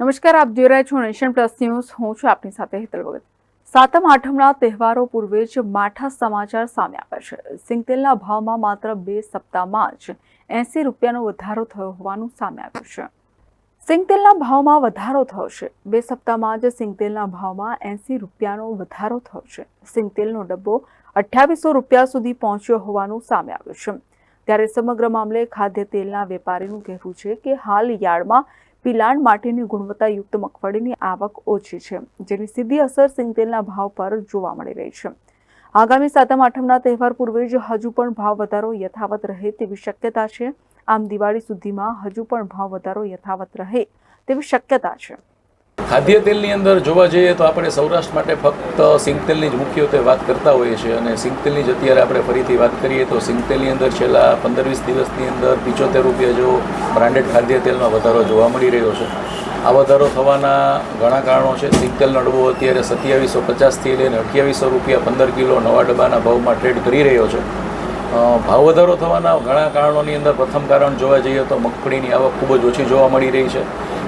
નમસ્કાર, આપ જોઈ રહ્યા છો નેશન પ્લસ ન્યૂઝ. હું છું આપની સાથે હેતલ ભગત. સાતમ આઠમના તહેવારો પૂર્વે જ માઠા સમાચાર સામે આવ્યા છે. સિંગતેલના ભાવમાં માત્ર બે સપ્તાહમાં જ એસી રૂપિયાનો વધારો થયો હોવાનું સામે આવ્યું છે. સિંગતેલના ભાવમાં વધારો થયો છે. બે સપ્તાહમાં જ સિંગતેલના ભાવમાં એંસી રૂપિયાનો વધારો થયો છે. સિંગતેલનો ડબ્બો અઠ્યાવીસો રૂપિયા સુધી પહોંચ્યો હોવાનું સામે આવ્યું છે. ત્યારે સમગ્ર મામલે ખાદ્ય તેલના વેપારીનું કહેવું છે કે હાલ યાર્ડમાં પિલાણ માટેની ગુણવત્તાયુક્ત મગફળીની આવક ઓછી છે, જેની સીધી અસર સિંગતેલના ભાવ પર જોવા મળી રહી છે. આગામી સાતમ આઠમના તહેવાર પૂર્વે જ હજુ પણ ભાવ વધારો યથાવત રહે તેવી શક્યતા છે. આમ દિવાળી સુધીમાં હજુ પણ ભાવ વધારો યથાવત રહે તેવી શક્યતા છે. ખાદ્ય તેલની અંદર જોવા જઈએ તો આપણે સૌરાષ્ટ્ર માટે ફક્ત સિંગતેલની જ મુખ્યત્વે વાત કરતા હોઈએ છીએ અને સિંગતેલની જ અત્યારે આપણે ફરીથી વાત કરીએ તો સિંગતેલની અંદર છેલ્લા પંદર વીસ દિવસની અંદર પિચોતેર રૂપિયા જેવો બ્રાન્ડેડ ખાદ્ય તેલમાં વધારો જોવા મળી રહ્યો છે. આ વધારો થવાના ઘણા કારણો છે. સિંગતેલનો ડબ્બો અત્યારે સત્યાવીસો પચાસથી લઈને અઠ્યાવીસો રૂપિયા પંદર કિલો નવા ડબ્બાના ભાવમાં ટ્રેડ કરી રહ્યો છે. ભાવ વધારો થવાના ઘણા કારણોની અંદર પ્રથમ કારણ જોવા જઈએ તો મગફળીની આવક ખૂબ જ ઓછી જોવા મળી રહી છે.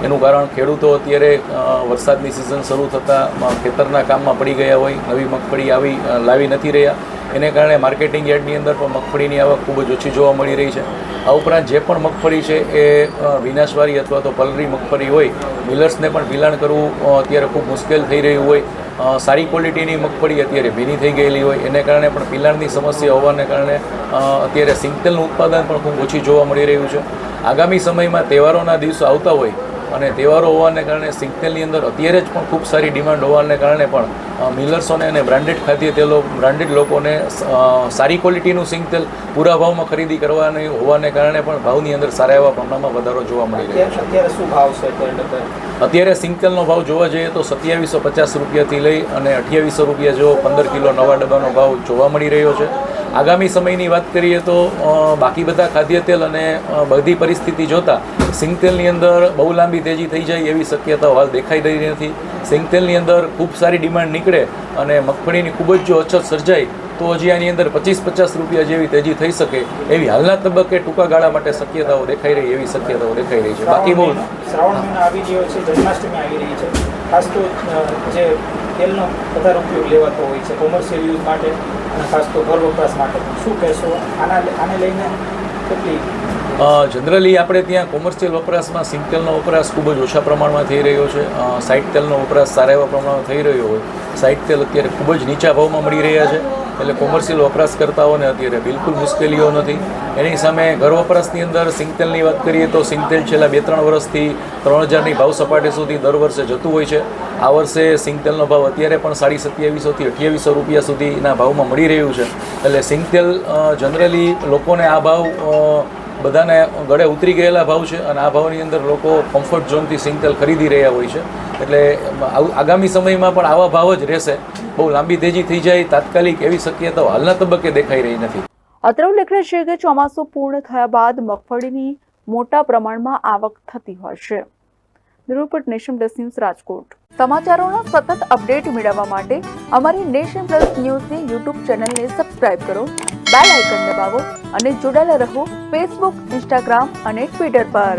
એનું કારણ ખેડૂતો અત્યારે વરસાદની સિઝન શરૂ થતાં ખેતરના કામમાં પડી ગયા હોય, નવી મગફળી આવી લાવી નથી રહ્યા. એને કારણે માર્કેટિંગ યાર્ડની અંદર પણ મગફળીની આવક ખૂબ જ ઓછી જોવા મળી રહી છે. આ ઉપરાંત જે પણ મગફળી છે એ વિનાશવારી અથવા તો પલરી મગફળી હોય, મિલર્સને પણ પિલાણ કરવું અત્યારે ખૂબ મુશ્કેલ થઈ રહ્યું હોય. સારી ક્વોલિટીની મગફળી અત્યારે ભીની થઈ ગયેલી હોય, એને કારણે પણ પિલાણની સમસ્યા હોવાને કારણે અત્યારે સિંગતેલનું ઉત્પાદન પણ ખૂબ ઓછી જોવા મળી રહ્યું છે. આગામી સમયમાં તહેવારોના દિવસો આવતા હોય અને તહેવારો હોવાને કારણે સિંગતેલની અંદર અત્યારે જ પણ ખૂબ સારી ડિમાન્ડ હોવાને કારણે પણ મિલર્સોને અને બ્રાન્ડેડ ખાદ્ય તેલો બ્રાન્ડેડ લોકોને સારી ક્વોલિટીનું સિંગતેલ પૂરા ભાવમાં ખરીદી કરવાની હોવાને કારણે પણ ભાવની અંદર સારા એવા પ્રમાણમાં વધારો જોવા મળી રહ્યો છે. અત્યારે શું ભાવ છે અત્યારે સિંગતેલનો ભાવ જોવા જઈએ તો સત્યાવીસો પચાસ રૂપિયાથી લઈ અને અઠ્યાવીસો રૂપિયા જેવો પંદર કિલો નવા ડબ્બાનો ભાવ જોવા મળી રહ્યો છે. આગામી સમયની વાત કરીએ તો બાકી બધા ખાદ્ય તેલ અને બધી પરિસ્થિતિ જોતાં સિંગતેલની અંદર બહુ લાંબી તેજી થઈ જાય એવી શક્યતાઓ હાલ દેખાઈ રહી નથી. સિંગતેલની અંદર ખૂબ સારી ડિમાન્ડ નીકળે અને મગફળીની ખૂબ જ જો અછત સર્જાય, તો હજી આની અંદર પચીસ પચાસ રૂપિયા જેવી તેજી થઈ શકે એવી હાલના તબક્કે ટૂંકા ગાળા માટે શક્યતાઓ દેખાઈ રહી, એવી શક્યતાઓ દેખાઈ રહી છે. બાકી બહુ શ્રાવણ મહિનો આવી રહ્યો છે, જન્માષ્ટમી આવી રહી છે. ખાસ તો જે તેલનો વધારે ઉપયોગ લેવાતો હોય છે કોમર્શિયલ યુઝ માટે અને ખાસ તો ઘર વપરાશ માટે. શું કહેશો? આના આને લઈને કેટલી જનરલી આપણે ત્યાં કોમર્શિયલ વપરાશમાં સિંગતેલનો વપરાશ ખૂબ જ ઓછા પ્રમાણમાં થઈ રહ્યો છે. સાઇટ તેલનો વપરાશ સારા એવા પ્રમાણમાં થઈ રહ્યો હોય. સાઇટ તેલ અત્યારે ખૂબ જ નીચા ભાવમાં મળી રહ્યા છે. એટલે કોમર્શિયલ વપરાશકર્તાઓને અત્યારે બિલકુલ મુશ્કેલીઓ નથી. એની સામે ઘર વપરાશની અંદર સિંગતેલની વાત કરીએ તો સિંગતેલ છેલ્લા બે ત્રણ વર્ષથી ત્રણ હજારની ભાવ સપાટી સુધી દર વર્ષે જતું હોય છે. આ વર્ષે સિંગતેલનો ભાવ અત્યારે પણ સાડી સત્યાવીસોથી અઠ્યાવીસો રૂપિયા સુધીના ભાવમાં મળી રહ્યું છે. એટલે સિંગતેલ જનરલી લોકોને આ ભાવ બધાને ગળે ઉતરી ગયેલા ભાવ છે અને આ ભાવની અંદર લોકો કમ્ફર્ટ ઝોનથી સિંગતેલ ખરીદી રહ્યા હોય છે. એટલે આગામી સમયમાં પણ આવા ભાવ જ રહેશે. બહુ લાંબી તેજી થઈ જાય, તાત્કાલિક એવી શક્યતાઓ હાલના તબક્કે દેખાઈ રહી નથી. અત્રે ઉલ્લેખનીય છે કે ચોમાસું પૂર્ણ થયા બાદ મગફળીની મોટા પ્રમાણમાં આવક થતી હોય છે. નિરૂપટ નેશન પ્લસ ન્યૂઝ રાજકોટ. સમાચારોના સતત અપડેટ મેળવવા માટે અમારી નેશન પ્લસ ન્યૂઝની યુટ્યુબ ચેનલને સબસ્ક્રાઇબ કરો, બેલ આઇકન દબાવો અને જોડાયેલા રહો ફેસબુક, ઇન્સ્ટાગ્રામ અને ટ્વિટર પર.